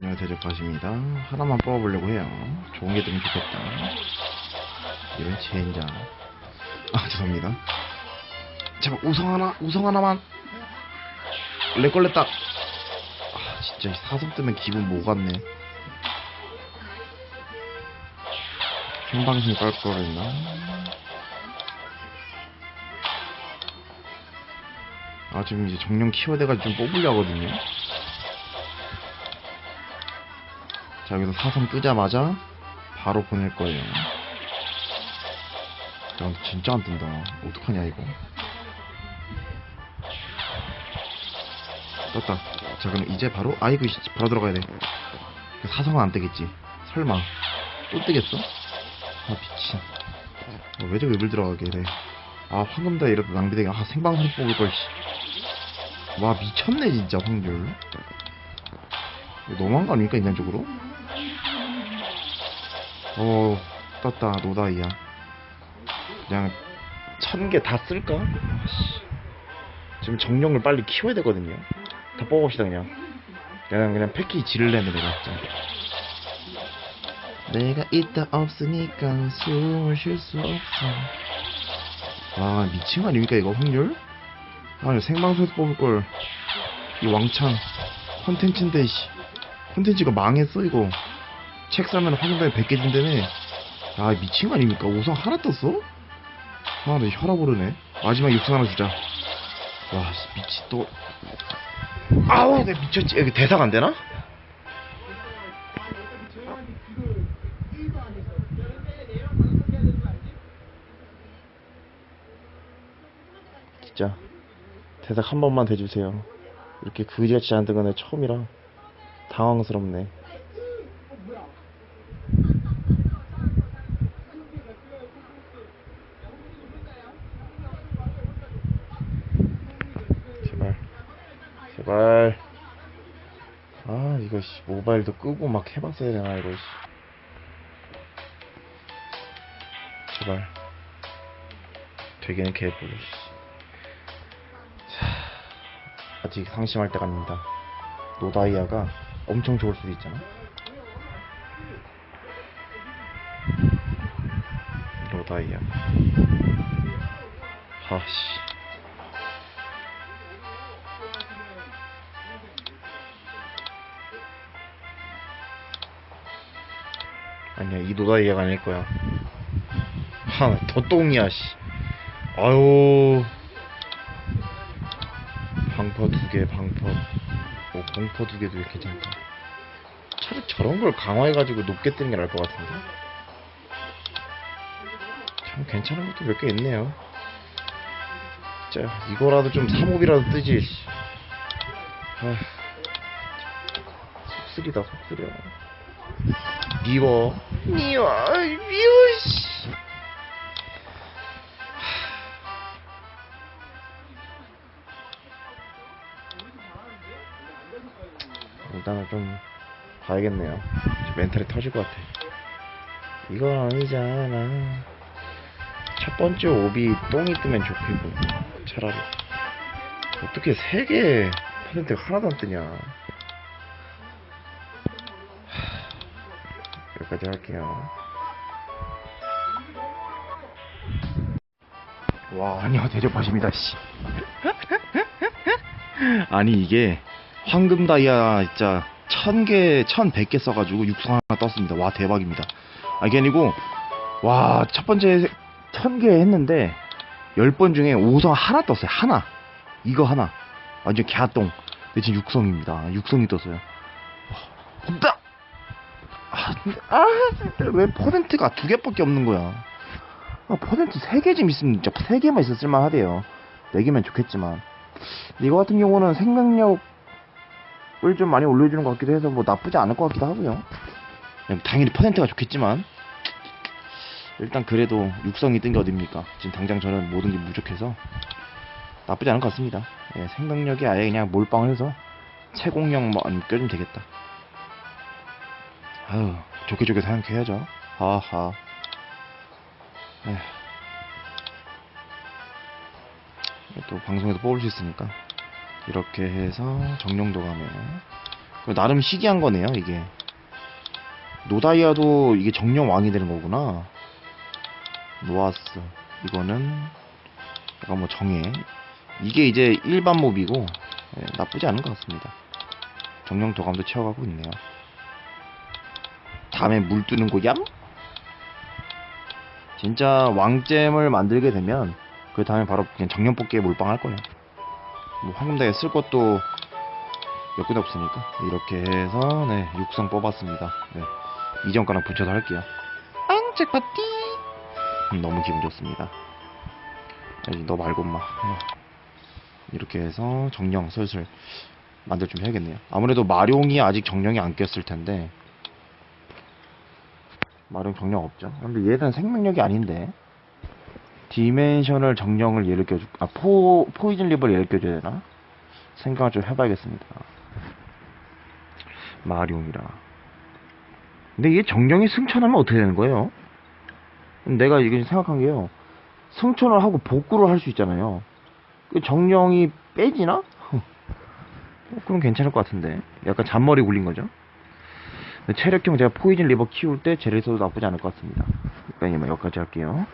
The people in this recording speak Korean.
네, 대접하십니다. 하나만 뽑아보려고 해요. 좋은 게 되면 좋겠다. 이런 젠장. 아, 죄송합니다. 제발 우성 하나, 우성 하나만. 렉 걸렸다. 아, 진짜 이 사성 뜨면 기분 못 갔네. 생방송 깔 거랬나? 아, 지금 이제 정령 키워드가 좀 뽑으려 하거든요. 자, 여기서 사선 뜨자마자 바로 보낼 거예요. 야, 진짜 안 뜬다. 어떡하냐, 이거. 떴다. 자, 그럼 이제 바로, 아이고, 씨, 바로 들어가야 돼. 사성은 안 뜨겠지. 설마. 또 뜨겠어? 아, 미친. 어, 왜 저기 을 들어가게 돼. 아, 황금다 이러다 낭비되게. 아, 생방송 뽑을 걸, 씨. 와, 미쳤네, 진짜, 확률. 너무한 거 아닙니까, 인간적으로? 어, 떴다, 노다이야. 그냥, 천 개 다 쓸까? 지금 정령을 빨리 키워야 되거든요. 다 뽑읍시다, 그냥. 그냥, 그냥 패키지 지를래네, 내가. 내가 있다 없으니까 숨을 쉴 수 없어. 아, 미친 거 아닙니까, 이거 확률? 아니, 생방송에서 뽑을 걸. 이 왕창. 컨텐츠인데, 씨. 컨텐츠가 망했어, 이거. 책 사면 확인단에 100개 준다며. 아, 미친 거 아닙니까? 우선 하나 떴어? 아, 내 혈압 오르네. 마지막 육성 하나 주자. 와, 씨, 미치 또. 아우, 내 미쳤지. 여기 대사가 안 되나? 진짜. 대사 한 번만 대주세요. 이렇게 그지같이 안 뜨거나 처음이라 당황스럽네. 제발 제발. 아 이거 씨 모바일도 끄고 막 해봤어야 되나 이거 씨. 제발. 되게는 개뿔 아직 상심할 때가 아닙니다. 노다이아가 엄청 좋을 수도 있잖아. 노다이아. 아씨 아니야 이 노다이아가 아닐 거야. 하더 똥이야 씨. 아유. 방퍼 두개 방퍼. 오 공퍼 두 개도 괜찮다. 차라리 저런 걸 강화해가지고 높게 뜨는 게 나을 것 같은데? 참 괜찮은 것도 몇 개 있네요. 진짜 이거라도 좀 3옵이라도 뜨지 씨. 아휴. 속쓰리다 속쓰려 미워. 미워. 미워 씨. 일단은 좀 봐야겠네요. 멘탈이 터질 것 같아. 이건 아니잖아. 첫 번째 옵이 똥이 뜨면 좋겠고 차라리. 어떻게 세개 퍼센트가 하나도 안 뜨냐 여기까지 할게요. 와 아니요 대접하십니다 씨. 아니 이게 황금 다이아 진짜 천개 천백 개 써가지고 육성 하나 떴습니다. 와 대박입니다. 아 이게 아니고 와 첫 번째 천개 했는데 열번 중에 5성 하나 떴어요 하나. 이거 하나. 완전 개똥. 근데 육성입니다. 육성이 떴어요. 와, 없다 아, 아 진짜 왜 퍼센트가 두 개밖에 없는 거야 아, 퍼센트 세 개 좀 있으면 진짜 세 개만 있었을 만하대요 네 개면 좋겠지만 이거 같은 경우는 생명력을 좀 많이 올려주는 것 같기도 해서 뭐 나쁘지 않을 것 같기도 하고요 당연히 퍼센트가 좋겠지만 일단 그래도 육성이 뜬 게 어딥니까? 지금 당장 저는 모든 게 부족해서 나쁘지 않은 것 같습니다. 예, 생명력이 아예 그냥 몰빵을 해서 채공력만 껴주면 되겠다. 아유, 좋게 좋게 생각해야죠. 하하. 에휴. 또 방송에서 뽑을 수 있으니까 이렇게 해서 정령도 가면 나름 희귀한 거네요, 이게. 노다이아도 이게 정령 왕이 되는 거구나. 노아스. 이거는, 약간 뭐 정해. 이게 이제 일반 몹이고, 예, 나쁘지 않은 것 같습니다. 정령 도감도 채워가고 있네요. 다음에 물 뜨는 곳 얌? 진짜 왕잼을 만들게 되면, 그 다음에 바로 그냥 정령 뽑기에 몰빵할 거예요. 뭐 황금다이아 쓸 것도 몇 군데 없으니까 이렇게 해서 네 육성 뽑았습니다. 네 이전 거랑 붙여서 할게요. 앙 잭파티! 음, 너무 기분 좋습니다. 아니 너 말고 마. 이렇게 해서 정령 슬슬 만들 좀 해야겠네요. 아무래도 마룡이 아직 정령이 안 꼈을 텐데 마룡 정령 없죠 근데 얘는 생명력이 아닌데 디멘셔널 정령을 얘를 껴줄 아 포, 포이즌 립을 얘를 껴줘야 되나? 생각을 좀 해봐야겠습니다 마룡이라. 근데 이게 정령이 승천하면 어떻게 되는 거예요? 내가 이게 생각한 게요. 승천을 하고 복구를 할 수 있잖아요. 그 정령이 빼지나? 어, 그럼 괜찮을 것 같은데. 약간 잔머리 굴린 거죠. 체력형 제가 포이즌 리버 키울 때 젤에서도 나쁘지 않을 것 같습니다. 그러니까 여기까지 할게요.